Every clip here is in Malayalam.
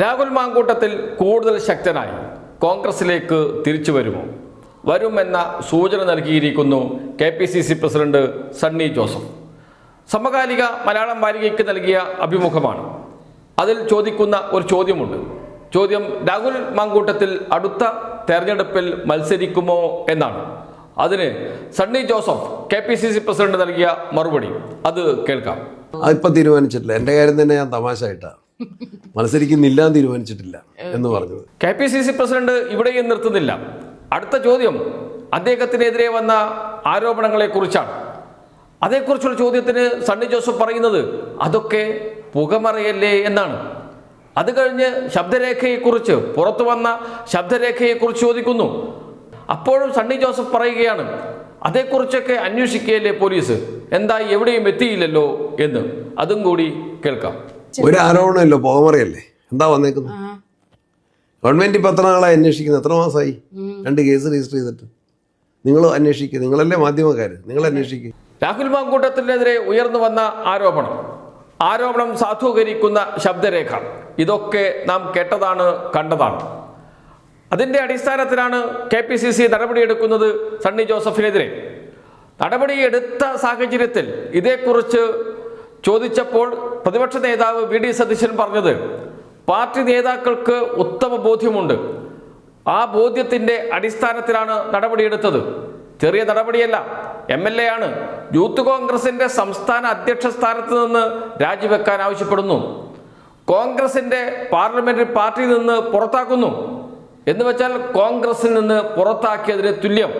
രാഹുൽ മാങ്കൂട്ടത്തിൽ കൂടുതൽ ശക്തനായി കോൺഗ്രസിലേക്ക് തിരിച്ചു വരുമോ? വരുമെന്ന സൂചന നൽകിയിരിക്കുന്നു K P C C president Sunny Joseph. Samakalika Malayalam വാരികയ്ക്ക് നൽകിയ അഭിമുഖമാണ്. അതിൽ ചോദിക്കുന്ന ഒരു ചോദ്യമുണ്ട്. ചോദ്യം രാഹുൽ മാങ്കൂട്ടത്തിൽ അടുത്ത തെരഞ്ഞെടുപ്പിൽ മത്സരിക്കുമോ എന്നാണ്. അതിന് Sunny Joseph K P C C president നൽകിയ മറുപടി. അത് കേൾക്കാം. അതിപ്പോൾ തീരുമാനിച്ചിട്ടില്ല. എന്റെ കാര്യം തന്നെ ഞാൻ തമാശ തമാശയായിട്ടാണ്. മത്സരിക്കുന്നില്ല എന്ന് തീരുമാനിച്ചിട്ടില്ല എന്ന് പറഞ്ഞത്. K P C C president ഇവിടെയും നിർത്തുന്നില്ല. അടുത്ത ചോദ്യം അദ്ദേഹത്തിനെതിരെ വന്ന ആരോപണങ്ങളെക്കുറിച്ചാണ്. അതേക്കുറിച്ചുള്ള ചോദ്യത്തിന് സണ്ണി ജോസഫ് പറയുന്നത് അതൊക്കെ പുകമറയല്ലേ എന്നാണ്. അത് കഴിഞ്ഞ് ശബ്ദരേഖയെക്കുറിച്ച് പുറത്തു വന്ന ശബ്ദരേഖയെക്കുറിച്ച് ചോദിക്കുന്നു. അപ്പോഴും സണ്ണി ജോസഫ് പറയുകയാണ് അതേക്കുറിച്ചൊക്കെ അന്വേഷിക്കുകയല്ലേ പോലീസ്? എന്താ എവിടെയും എത്തിയില്ലല്ലോ എന്ന്. അതും കൂടി കേൾക്കാം. ഒരു ആരോപണമല്ലോ. പോകമറിയല്ലേ? എന്താ വന്നേക്കുന്നത്? ഗവൺമെന്റ് ഇപ്പം എത്ര നാളായി അന്വേഷിക്കുന്നത് എത്ര മാസമായി രണ്ട് കേസ് രജിസ്റ്റർ ചെയ്തിട്ട്. നിങ്ങൾ അന്വേഷിക്കുക നിങ്ങളല്ലേ മാധ്യമക്കാർ നിങ്ങൾ അന്വേഷിക്കുക രാഹുൽ മാങ്കൂട്ടത്തിനെതിരെ ഉയർന്നു വന്ന ആരോപണം. ആരോപണം സാധൂകരിക്കുന്ന ശബ്ദരേഖ. ഇതൊക്കെ നാം കേട്ടതാണ് കണ്ടതാണ്. അതിന്റെ അടിസ്ഥാനത്തിലാണ് കെ പി സി സി നടപടിയെടുക്കുന്നത് സണ്ണി ജോസഫിനെതിരെ. നടപടിയെടുത്ത സാഹചര്യത്തിൽ ഇതേക്കുറിച്ച് ചോദിച്ചപ്പോൾ പ്രതിപക്ഷ നേതാവ് വി ഡി സതീശൻ പറഞ്ഞത് പാർട്ടി നേതാക്കൾക്ക് ഉത്തമ ബോധ്യമുണ്ട്. ആ ബോധ്യത്തിന്റെ അടിസ്ഥാനത്തിലാണ് നടപടിയെടുത്തത്. ചെറിയ നടപടിയല്ല എം എൽ എ ആണ്. യൂത്ത് കോൺഗ്രസിന്റെ സംസ്ഥാന അധ്യക്ഷ സ്ഥാനത്ത് നിന്ന് രാജിവെക്കാൻ ആവശ്യപ്പെടുന്നു. കോൺഗ്രസിന്റെ പാർലമെന്ററി പാർട്ടിയിൽ നിന്ന് പുറത്താക്കുന്നു. എന്ന് വെച്ചാൽ കോൺഗ്രസിൽ നിന്ന് പുറത്താക്കിയതിന് തുല്യം.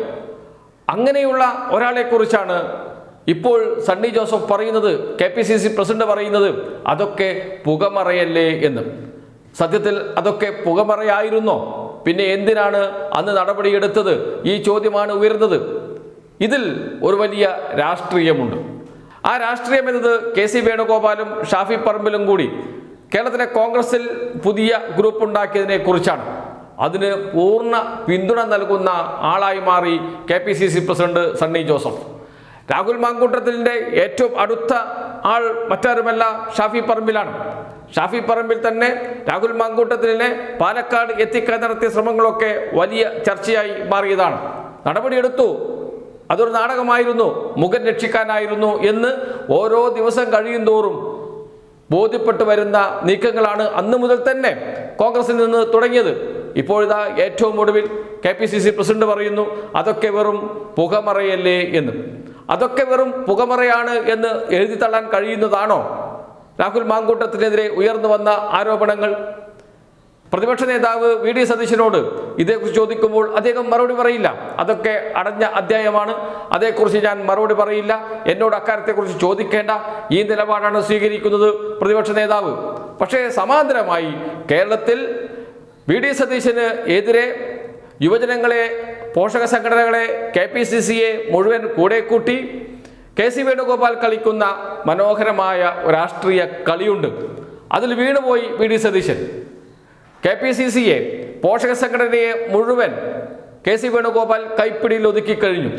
അങ്ങനെയുള്ള ഒരാളെ കുറിച്ചാണ് ഇപ്പോൾ സണ്ണി ജോസഫ് പറയുന്നത് K P C C president പറയുന്നത് അതൊക്കെ പുകമറയല്ലേ എന്ന്. സത്യത്തിൽ അതൊക്കെ പുകമറയായിരുന്നോ? പിന്നെ എന്തിനാണ് അന്ന് നടപടിയെടുത്തത്? ഈ ചോദ്യമാണ് ഉയർന്നത്. ഇതിൽ ഒരു വലിയ രാഷ്ട്രീയമുണ്ട്. ആ രാഷ്ട്രീയം എന്നത് കെ സി വേണുഗോപാലും ഷാഫി പറമ്പിലും കൂടി കേരളത്തിലെ കോൺഗ്രസിൽ പുതിയ ഗ്രൂപ്പ് ഉണ്ടാക്കിയതിനെ കുറിച്ചാണ്. അതിന് പൂർണ പിന്തുണ നൽകുന്ന ആളായി മാറി K P C C president Sunny Joseph. Rahul മാങ്കൂട്ടത്തിന്റെ ഏറ്റവും അടുത്ത ആൾ മറ്റാരുമല്ല ഷാഫി പറമ്പിലാണ്. ഷാഫി പറമ്പിൽ തന്നെ രാഹുൽ മാങ്കൂട്ടത്തിനെ പാലക്കാട് എത്തിക്കാൻ നടത്തിയ ശ്രമങ്ങളൊക്കെ വലിയ ചർച്ചയായി മാറിയതാണ്. നടപടിയെടുത്തു. അതൊരു നാടകമായിരുന്നു. മുഖം രക്ഷിക്കാനായിരുന്നു എന്ന് ഓരോ ദിവസം കഴിയും തോറും ബോധ്യപ്പെട്ടു വരുന്ന നീക്കങ്ങളാണ് അന്ന് മുതൽ തന്നെ കോൺഗ്രസിൽ നിന്ന് തുടങ്ങിയത്. ഇപ്പോഴിതാ ഏറ്റവും ഒടുവിൽ K P C C president പറയുന്നു അതൊക്കെ വെറും പുകമറയല്ലേ എന്ന്. അതൊക്കെ വെറും പുകമറയാണ് എന്ന് എഴുതി തള്ളാൻ കഴിയുന്നതാണോ? രാഹുൽ മാങ്കൂട്ടത്തിനെതിരെ ഉയർന്നു വന്ന ആരോപണങ്ങൾ. പ്രതിപക്ഷ നേതാവ് വി ഡി സതീശനോട് ഇതേക്കുറിച്ച് ചോദിക്കുമ്പോൾ അദ്ദേഹം മറുപടി പറയില്ല. അതൊക്കെ അടഞ്ഞ അധ്യായമാണ്. അതേക്കുറിച്ച് ഞാൻ മറുപടി പറയില്ല. എന്നോട് അക്കാര്യത്തെക്കുറിച്ച് ചോദിക്കേണ്ട ഈ നിലപാടാണ് സ്വീകരിക്കുന്നത് പ്രതിപക്ഷ നേതാവ്. പക്ഷേ സമാന്തരമായി കേരളത്തിൽ വി ഡി സതീശന് എതിരെ യുവജനങ്ങളെ പോഷക സംഘടനകളെ കെ പി സി സിയെ മുഴുവൻ കൂടെ കൂട്ടി കെ സി വേണുഗോപാൽ കളിക്കുന്ന മനോഹരമായ രാഷ്ട്രീയ കളിയുണ്ട്. അതിൽ വീണുപോയി V D Satheesan. K P C സിയെ പോഷക സംഘടനയെ മുഴുവൻ കെ സി വേണുഗോപാൽ കൈപ്പിടിയിൽ ഒതുക്കി കഴിഞ്ഞു.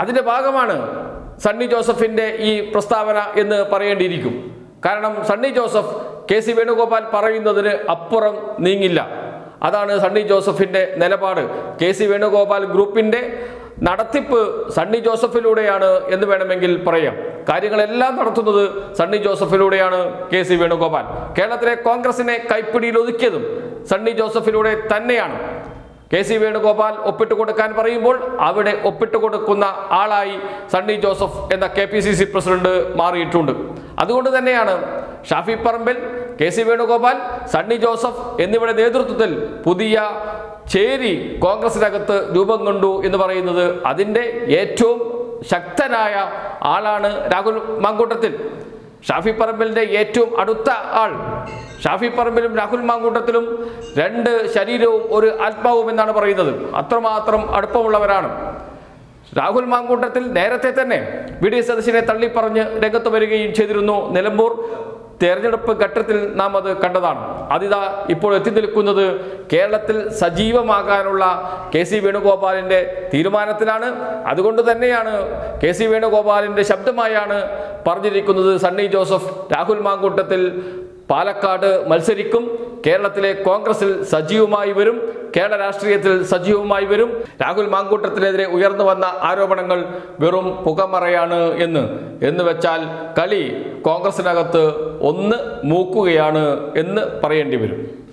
അതിന്റെ ഭാഗമാണ് സണ്ണി ജോസഫിന്റെ ഈ പ്രസ്താവന എന്ന് പറയേണ്ടിയിരിക്കും. കാരണം സണ്ണി ജോസഫ് കെ സി വേണുഗോപാൽ പറയുന്നതിന് അപ്പുറം നീങ്ങില്ല. അതാണ് സണ്ണി ജോസഫിന്റെ നിലപാട്. കെ സി വേണുഗോപാൽ ഗ്രൂപ്പിന്റെ നടത്തിപ്പ് സണ്ണി ജോസഫിലൂടെയാണ് എന്ന് വേണമെങ്കിൽ പറയാം. കാര്യങ്ങളെല്ലാം നടത്തുന്നത് സണ്ണി ജോസഫിലൂടെയാണ് കെ സി വേണുഗോപാൽ. കേരളത്തിലെ കോൺഗ്രസിനെ കൈപ്പിടിയിൽ ഒതുക്കിയതും സണ്ണി ജോസഫിലൂടെ തന്നെയാണ്. കെ സി വേണുഗോപാൽ ഒപ്പിട്ട് കൊടുക്കാൻ പറയുമ്പോൾ അവിടെ ഒപ്പിട്ട് കൊടുക്കുന്ന ആളായി സണ്ണി ജോസഫ് എന്ന K P C C president മാറിയിട്ടുണ്ട്. അതുകൊണ്ട് തന്നെയാണ് ഷാഫി പറമ്പിൽ കെ സി വേണുഗോപാൽ സണ്ണി ജോസഫ് എന്നിവരുടെ നേതൃത്വത്തിൽ പുതിയ ചേരി കോൺഗ്രസിനകത്ത് രൂപം കൊണ്ടു എന്ന് പറയുന്നത് അതിന്റെ ഏറ്റവും ശക്തനായ ആളാണ് രാഹുൽ മാങ്കൂട്ടത്തിൽ. ഷാഫി പറമ്പിലിന്റെ ഏറ്റവും അടുത്ത ആൾ. ഷാഫി പറമ്പിലും രാഹുൽ മാങ്കൂട്ടത്തിലും രണ്ട് ശരീരവും ഒരു ആത്മാവും എന്നാണ് പറയുന്നത്. അത്രമാത്രം അടുപ്പമുള്ളവരാണ്. രാഹുൽ മാങ്കൂട്ടത്തിൽ നേരത്തെ തന്നെ വി ഡി സതീശനെ തള്ളിപ്പറഞ്ഞ് രംഗത്ത് വരികയും ചെയ്തിരുന്നു നിലമ്പൂർ. തെരഞ്ഞെടുപ്പ് ഘട്ടത്തിൽ നാം അത് കണ്ടതാണ്. അതിതാ ഇപ്പോൾ എത്തി നിൽക്കുന്നത് കേരളത്തിൽ സജീവമാകാനുള്ള കെ സി വേണുഗോപാലിന്റെ തീരുമാനത്തിലാണ്. അതുകൊണ്ട് തന്നെയാണ് കെ സി വേണുഗോപാലിന്റെ ശബ്ദമായാണ് പറഞ്ഞിരിക്കുന്നത്. സണ്ണി ജോസഫ് രാഹുൽ മാങ്കൂട്ടത്തിൽ പാലക്കാട് മത്സരിക്കും. കേരളത്തിലെ കോൺഗ്രസിൽ സജീവമായി വരും. കേരള രാഷ്ട്രീയത്തിൽ സജീവമായി വരും. രാഹുൽ മാങ്കൂട്ടത്തിനെതിരെ ഉയർന്നു വന്ന ആരോപണങ്ങൾ വെറും പുകമറയാണ് എന്ന്. എന്ന് വെച്ചാൽ കളി കോൺഗ്രസിനകത്ത് ഒന്ന് മൂക്കുകയാണ് എന്ന് പറയേണ്ടി വരും.